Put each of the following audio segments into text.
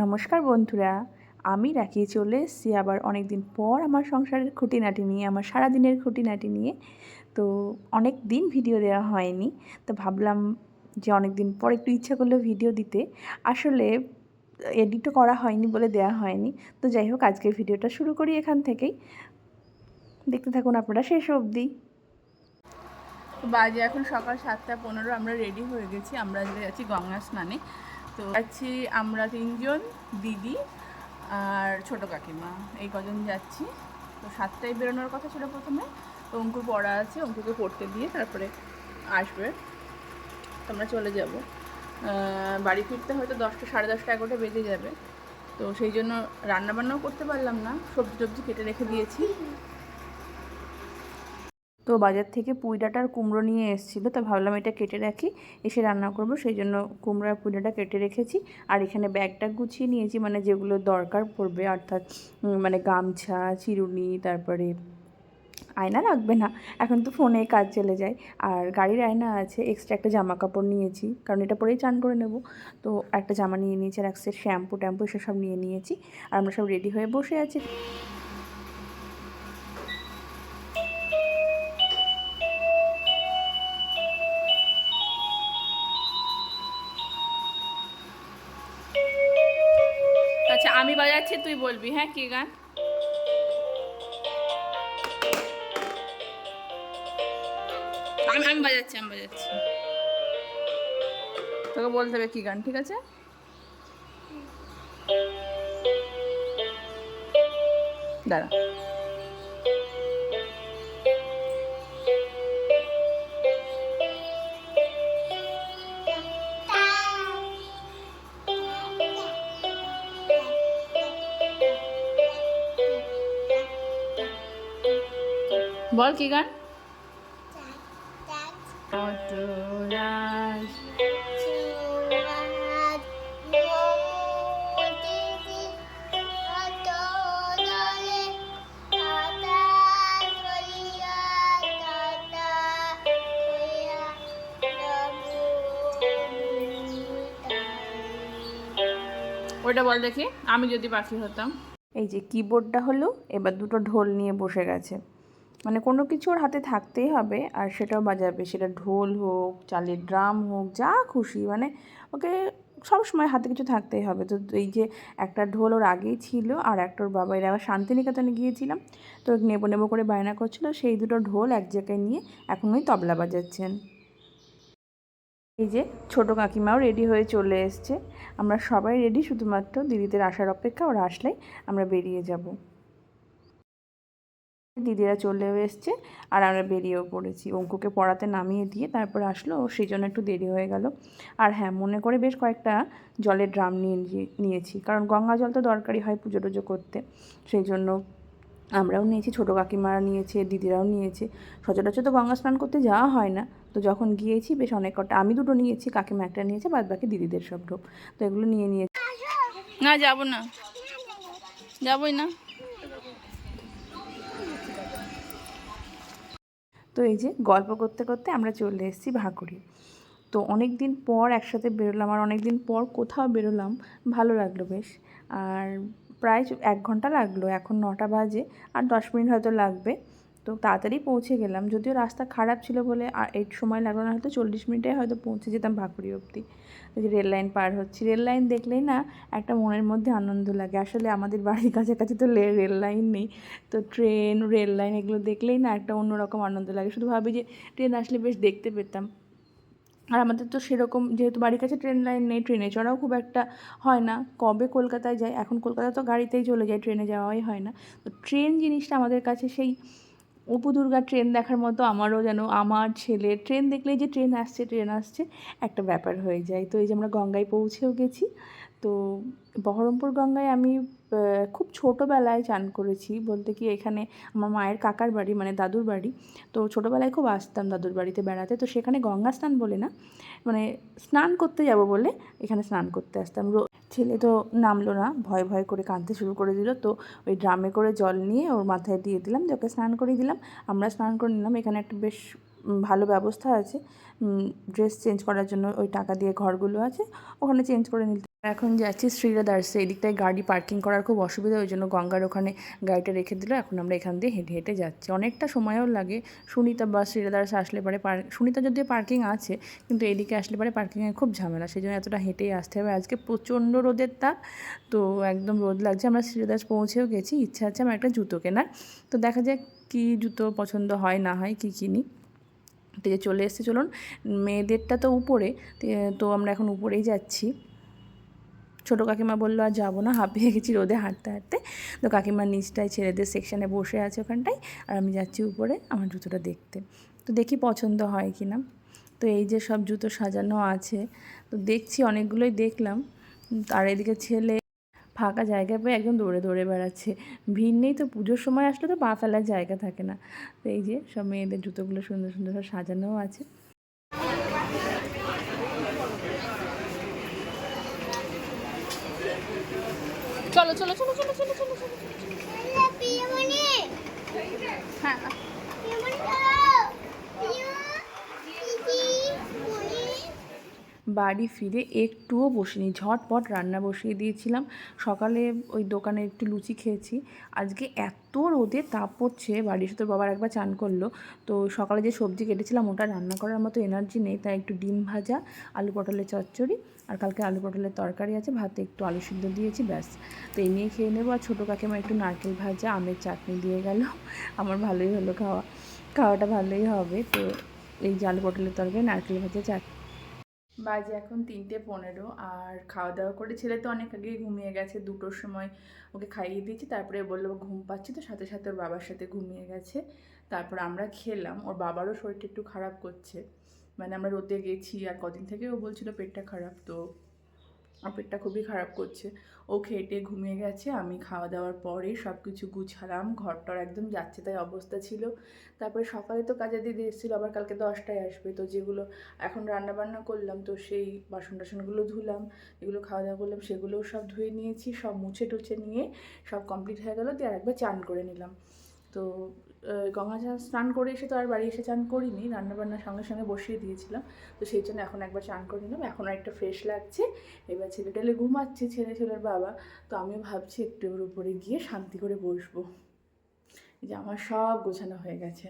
নমস্কার বন্ধুরা, আমি রাখি চলে এসেছি আবার অনেক দিন পর আমার সংসারের খুঁটিনাটি নিয়ে, আমার সারাদিনের খুঁটিনাটি নিয়ে। তো অনেক দিন ভিডিও দেওয়া হয়নি, তো ভাবলাম যে অনেক দিন পর একটু ইচ্ছা করল ভিডিও দিতে। আসলে এডিটও করা হয়নি বলে দেওয়া হয়নি। তো যাই হোক, আজকের ভিডিওটা শুরু করি এখান থেকেই। দেখতে থাকুন আপনারা শেষ অবধি। বাজে এখন সকাল সাতটা পনেরো, আমরা রেডি হয়ে গেছি, আমরা যাচ্ছি গঙ্গা স্নানে। তো যাচ্ছি আমরা তিনজন দিদি আর ছোট কাকিমা। এই কজন যাচ্ছি। তো সাতটায় বেরোনোর কথা ছিল প্রথমে। তো অঙ্কুর পড়া আছে অঙ্কুকে পড়তে দিয়ে তারপরে আসবে। আমরা চলে যাব। বাড়ি ফিরতে হয়তো দশটা সাড়ে দশটা এগারোটা বেজে যাবে। তো সেই জন্য রান্নাবান্নাও করতে পারলাম না। সবজি টবজি কেটে রেখে দিয়েছি। তো বাজার থেকে পুঁই ডাঁটার কুমড়ো নিয়ে এসেছিল, তো ভাবলাম এটা কেটে রাখি, এসে রান্না করব, সেই জন্য কুমড়ো আর পুঁই ডাঁটা কেটে রেখেছি। আর এখানে ব্যাগটা গুছিয়ে নিয়েছি মানে যেগুলো দরকার পড়বে, অর্থাৎ মানে গামছা, চিরুনি, তারপরে আয়না লাগবে না, এখন তো ফোনে কাজ চলে যায়। আর গাড়ির আয়না আছে এক্সট্রা একটা জামা কাপড় নিয়েছি, কারণ এটা পরেই চান করে নেব। তো একটা জামা নিয়ে নিয়েছি, আর এক শ্যাম্পু ট্যাম্পু, এসব সব নিয়ে নিয়েছি, আর আমরা সব রেডি হয়ে বসে আছি। বাজাচ্ছি তুই বলবি হ্যাঁ কি গান? আমি আমি বাজাচ্ছি আমি বাজাচ্ছি। তোকে বলতে হবে কি গান, ঠিক আছে? দাঁড়া। বল কি গান? ওটা বল দেখি, আমি যদি পাখি হতাম। এই যে কিবোর্ডটা হলো, এবার দুটো ঢোল নিয়ে বসে গেছে। মানে কোনো কিছু ওর হাতে থাকতেই হবে। আর সেটাও বাজাবে। সেটা ঢোল হোক, চালের ড্রাম হোক, যা খুশি। মানে ওকে সব সময় হাতে কিছু থাকতেই হবে। তো এই যে একটা ঢোল ওর আগেই ছিল আর একটা ওর বাবা, এর আবার শান্তিনিকেতনে গিয়েছিলাম। তো নেব নেব করে বায়না করছিল। সেই দুটো ঢোল এক জায়গায় নিয়ে এখন ওই তবলা বাজাচ্ছেন। এই যে ছোটো কাকিমাও রেডি হয়ে চলে এসছে। আমরা সবাই রেডি, শুধুমাত্র দিদিদের আসার অপেক্ষা। ওরা আসলেই আমরা বেরিয়ে যাব। দিদিরা চলেও এসছে আর আমরা বেরিয়েও পড়েছি। অঙ্কুকে পড়াতে নামিয়ে দিয়ে তারপর আসলো, সেই জন্য একটু দেরি হয়ে গেল। আর হ্যাঁ মনে করে বেশ কয়েকটা জলের ড্রাম নিয়ে নিয়েছি। কারণ গঙ্গা জল তো দরকারি হয় পুজো টুজো করতে। সেই জন্য আমরাও নিয়েছি, ছোটো কাকিমারা নিয়েছে, দিদিরাও নিয়েছে। সচরাচর তো গঙ্গা স্নান করতে যাওয়া হয় না। তো যখন গিয়েছি, বেশ অনেক কটা, আমি দুটো নিয়েছি, কাকিমা একটা নিয়েছে বাদ বাকি দিদিদের সব ঢোক। তো এগুলো নিয়ে নিয়েছি। না, যাব না। যাবই না। তো এই যে গল্প করতে করতে আমরা চলে এসেছি ভাগুরি তো অনেক দিন পর একসাথে বেরোলাম আর অনেক দিন পর কোথাও বেরোলাম, ভালো লাগল বেশ। আর প্রায় এক ঘণ্টা লাগল, এখন নটা বাজে, আর দশ মিনিট হয়তো লাগবে। তো তাড়াতাড়ি পৌঁছে গেলাম। যদিও রাস্তা খারাপ ছিল বলে আর এই সময় লাগল না, হয়তো চল্লিশ মিনিটে হয়তো পৌঁছে যেতাম ভাকুরি অবধি। যে রেল লাইন পার হচ্ছি। রেল লাইন দেখলেই না একটা মনের মধ্যে আনন্দ লাগে। আসলে আমাদের বাড়ির কাছাকাছি তো রেল লাইন নেই। তো ট্রেন, রেল লাইন এগুলো দেখলেই না একটা অন্যরকম আনন্দ লাগে। শুধু ভাবি যে ট্রেন আসলে বেশ দেখতে পেতাম। আর আমাদের তো সেরকম যেহেতু বাড়ির কাছে ট্রেন লাইন নেই, ট্রেনে চড়াও খুব একটা হয় না। কবে কলকাতায় যায় এখন কলকাতা তো গাড়িতেই চলে যায়, ট্রেনে যাওয়াই হয় না। তো ট্রেন জিনিসটা আমাদের কাছে সেই অপু দুর্গা ট্রেন দেখার মতো আমারও যেন আমার ছেলে ট্রেন দেখলেই যে ট্রেন আসছে ট্রেন আসছে, একটা ব্যাপার হয়ে যায়। তো এই যে আমরা গঙ্গায় পৌঁছেও গেছি। তো বহরমপুর গঙ্গায় আমি খুব ছোটোবেলায় চান করেছি। বলতে কি এখানে আমার মায়ের কাকার বাড়ি মানে দাদুর বাড়ি। তো ছোটোবেলায় খুব আসতাম দাদুর বাড়িতে বেড়াতে। তো সেখানে গঙ্গা স্নান বলে না মানে স্নান করতে যাব বলে এখানে স্নান করতে আসতাম। ছেলে তো নামলো না, ভয় ভয় করে কাঁদতে শুরু করে দিল। তো ওই ড্রামে করে জল নিয়ে ওর মাথায় দিয়ে দিলাম, যে ওকে স্নান করিয়ে দিলাম। আমরা স্নান করে নিলাম, এখানে একটা বেশ ভালো ব্যবস্থা আছে। ড্রেস চেঞ্জ করার জন্য ওই টাকা দিয়ে ঘরগুলো আছে, ওখানে চেঞ্জ করে নিতে এখন যাচ্ছি শ্রীরাদার্সে। এদিকটায় গাড়ি পার্কিং করার খুব অসুবিধা, ওই জন্য গঙ্গার ওখানে গাড়িটা রেখে দিল। এখন আমরা এখান দিয়ে হেঁটে হেঁটে যাচ্ছি। অনেকটা সময়ও লাগে। সুনিতা বা শ্রীরাদার্স আসলে পরে সুনিতা যদিও পার্কিং আছে, কিন্তু এদিকে আসলে পরে পার্কিংয়ে খুব ঝামেলা। সেই জন্য এতটা হেঁটেই আসতে হবে। আজকে প্রচণ্ড রোদের তাপ, তো একদম রোদ লাগছে। আমরা শ্রীরাদার্স পৌঁছেও গেছি। ইচ্ছা আছে আমার একটা জুতো কেনার। তো দেখা যাক কী জুতো পছন্দ হয়, না হয়, কী কিনি। তো চলে এসেছে, চলুন। মেয়েদেরটা তো উপরে, তো আমরা এখন উপরেই যাচ্ছি। ছোটো কাকিমা বলল, আর যাব না, হাঁপিয়ে গেছি রোদে হাঁটতে হাঁটতে। তো কাকিমার নিচটায় ছেলেদের সেকশানে বসে আছে ওখানটায়, আর আমি যাচ্ছি উপরে আমার জুতোটা দেখতে। তো দেখি পছন্দ হয় কি না। তো এই যে সব জুতো সাজানো আছে, তো দেখছি অনেকগুলোই দেখলাম। আর এদিকে ছেলে ফাঁকা জায়গা পেয়ে একদম দৌড়ে দৌড়ে বেড়াচ্ছে। ভিড় নেই তো, পুজোর সময় আসলে তো পা ফেলার জায়গা থাকে না। তো এই যে সব মেয়েদের জুতোগুলো সুন্দর সুন্দর সাজানোও আছে। চলো চলো চলো চলো চলো চলো চলো হ্যাঁ বাড়ি ফিরে একটুও বসিনি। ঝটপট রান্না বসিয়ে দিয়েছিলাম। সকালে ওই দোকানে একটু লুচি খেয়েছি। আজকে এত রোদে তাপ পড়ছে, বাড়ির সাথে বাবার একবার চান করল। তো সকালে যে সবজি কেটেছিলাম, ওটা রান্না করার মতো এনার্জি নেই। তাই একটু ডিম ভাজা, আলু পটলের চচ্চড়ি, আর কালকে আলু পটলের তরকারি আছে। ভাতে একটু আলু সিদ্ধ দিয়েছি, ব্যাস। তো এই নিয়ে খেয়ে নেব। আর ছোটো কাকিমা একটু নারকেল ভাজা, আমের চাটনি দিয়ে গেল। আমার ভালোই হলো খাওয়া। খাওয়াটা ভালোই হবে। তো এই আলু পটলের তরকারি, নারকেল ভাজা, চাটনি বাজে এখন তিনটে পনেরো, আর খাওয়া দাওয়া করে ছেলে তো অনেক আগেই ঘুমিয়ে গেছে, দুটোর সময় ওকে খাইয়ে দিয়েছি, তারপরে বলল ঘুম পাচ্ছি, তো সাথে সাথে ওর বাবার সাথে ঘুমিয়ে গেছে। তারপর আমরা খেলাম, ওর বাবারও শরীরটা একটু খারাপ করছে। মানে আমরা রোদে গেছি, আর কদিন থেকে ও বলছিল পেটটা খারাপ, তো পেটটা খুবই খারাপ করছে। ও খেটে ঘুমিয়ে গেছে, আমি খাওয়া দাওয়ার পরে সব কিছু গুছালাম, ঘরটার একদম যাচ্ছে তাই অবস্থা ছিল। তারপরে সকালে তো কাজে দিদি এসেছিল, আবার কালকে দশটায় আসবে। তো যেগুলো এখন রান্না বান্না করলাম, তো সেই বাসন টাসনগুলো ধুলাম এগুলো খাওয়া দাওয়া করলাম সেগুলোও সব ধুয়ে নিয়েছি, সব মুছে টুছে নিয়ে সব কমপ্লিট হয়ে গেলো, দিয়ে আর একবার চান করে নিলাম। তো গঙ্গা স্নান করে এসে তো আর বাড়ি এসে চান করিনি, রান্নাবান্নার সঙ্গে সঙ্গে বসিয়ে দিয়েছিলাম। তো সেই জন্য এখন একবার চান করে নিলাম, এখন একটা ফ্রেশ লাগছে। এবার ছেলে টেলে ঘুমাচ্ছে, ছেলে ছেলের বাবা। তো আমিও ভাবছি একটু ওর উপরে গিয়ে শান্তি করে বসবো। যে আমার সব গোছানো হয়ে গেছে।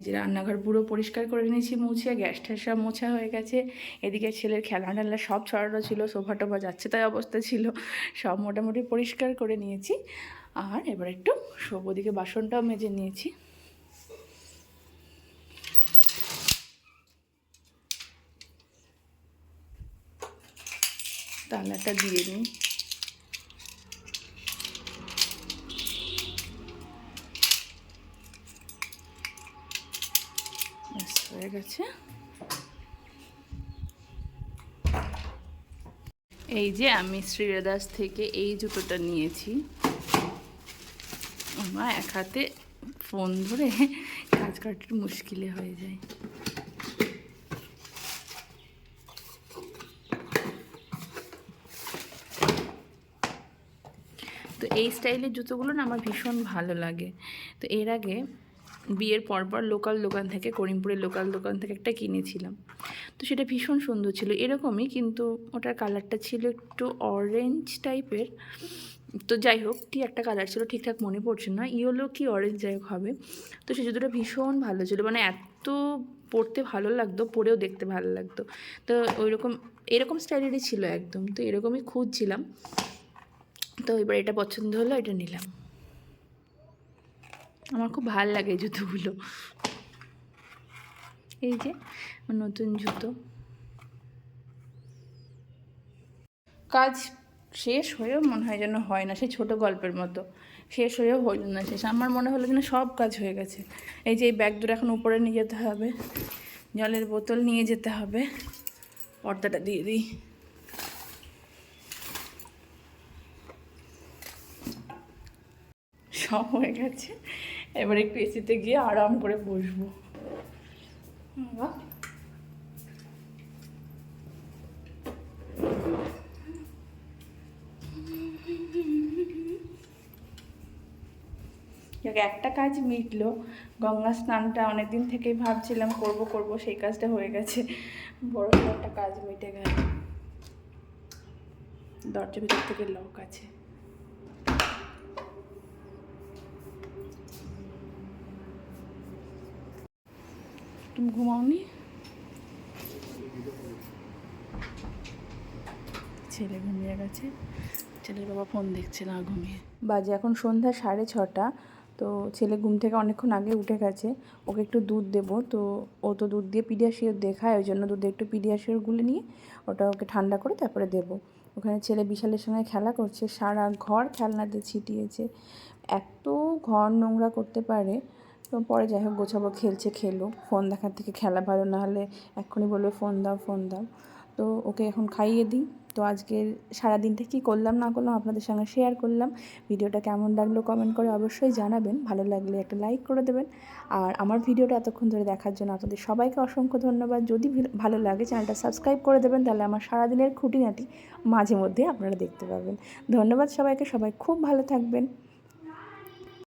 যে রান্নাঘর পুরো পরিষ্কার করে নিয়েছি, মুছে, গ্যাস ট্যাস সব মোছা হয়ে গেছে। এদিকে ছেলের খেলা টেলা সব ছড়ানো ছিল সোফা টোফা যাচ্ছে তাই অবস্থা ছিল। সব মোটামুটি পরিষ্কার করে নিয়েছি। আর এবার একটু সব ওদিকে বাসনটাও মেজে নিয়েছি। তালাটা দিয়ে নিই। হয়ে গেছে। এই যে আমি শ্রীরাদাস থেকে এই জুতোটা নিয়েছি। আমার এক হাতে ফোন ধরে কাজ করাটা মুশকিলে হয়ে যায়। তো এই স্টাইলের জুতোগুলো না আমার ভীষণ ভালো লাগে। তো এর আগে বিয়ের পরপর লোকাল দোকান থেকে, করিমপুরের লোকাল দোকান থেকে একটা কিনেছিলাম। তো সেটা ভীষণ সুন্দর ছিল। এরকমই কিন্তু ওটার কালারটা ছিল একটু অরেঞ্জ টাইপের তো যাই হোক, কি একটা কালার ছিল ঠিকঠাক মনে পড়ছে না। ইয়েলো কি অরেঞ্জ যাই হোক হবে। তো সেই জুতোটা ভীষণ ভালো ছিল। মানে এত পরতে ভালো লাগতো, পরেও দেখতে ভালো লাগতো। তো ওই রকম এরকম স্টাইলেরই ছিল একদম। তো এরকমই খুঁজছিলাম। তো এবার এটা পছন্দ হলো, এটা নিলাম। আমার খুব ভালো লাগে জুতোগুলো। এই যে, নতুন জুতো। কাজ শেষ হয়েও মনে হয় যেন হয় না, সেই ছোটো গল্পের মতো। শেষ হয়েও হইল না, শেষ। আমার মনে হলো যেন সব কাজ হয়ে গেছে। এই যে এই ব্যাগ দুটো এখন উপরে নিয়ে যেতে হবে, জলের বোতল নিয়ে যেতে হবে, পর্দাটা দিয়ে দিই। সব হয়ে গেছে। এবার একটু এসিতে গিয়ে আরাম করে বসবো। বাহ। যাক একটা কাজ মিটলো, গঙ্গা স্নানটা অনেক দিন থেকেই ভাবছিলাম করব করব, সেই কাজটা হয়ে গেছে। বড় একটা কাজ মিটে গেল। দরজা ভিতর থেকে লক আছে। তুমি ঘুমাওনি? ছেলে ঘুমিয়ে গেছে। ছেলের বাবা ফোন দেখছে না ঘুমিয়ে। বাজে এখন সন্ধ্যা সাড়ে ছটা। তো ছেলে ঘুম থেকে অনেকক্ষণ আগে উঠে গেছে, ওকে একটু দুধ দেবো। তো ও তো দুধ দিয়ে পিডিয়াশিওর দেখায়, ওই জন্য দুধে একটু পিডিয়াশিওর গুলে নিয়ে ওটা ওকে ঠান্ডা করে তারপরে দেবো। ওখানে ছেলে বিশালের সঙ্গে খেলা করছে, সারা ঘর খেলনাতে ছিটিয়েছে। এত ঘর নোংরা করতে পারে, তো পরে যাই হোক গোছাবো, খেলছে, খেলো। ফোন দেখার থেকে খেলা ভালো না হলে এক্ষুনি বলবে, ফোন দাও ফোন দাও। তো ওকে এখন খাইয়ে দিই। তো আজকের সারাদিনটা কী করলাম, না করলাম আপনাদের সঙ্গে শেয়ার করলাম। ভিডিওটা কেমন লাগল কমেন্ট করে অবশ্যই জানাবেন। ভালো লাগলে একটা লাইক করে দেবেন। আর আমার ভিডিওটা এতক্ষণ ধরে দেখার জন্য আপনাদের সবাইকে অসংখ্য ধন্যবাদ। যদি ভালো লাগে চ্যানেলটা সাবস্ক্রাইব করে দেবেন, তাহলে আমার সারাদিনের খুঁটিনাটি মাঝে মধ্যে আপনারা দেখতে পাবেন। ধন্যবাদ সবাইকে। সবাই খুব ভালো থাকবেন।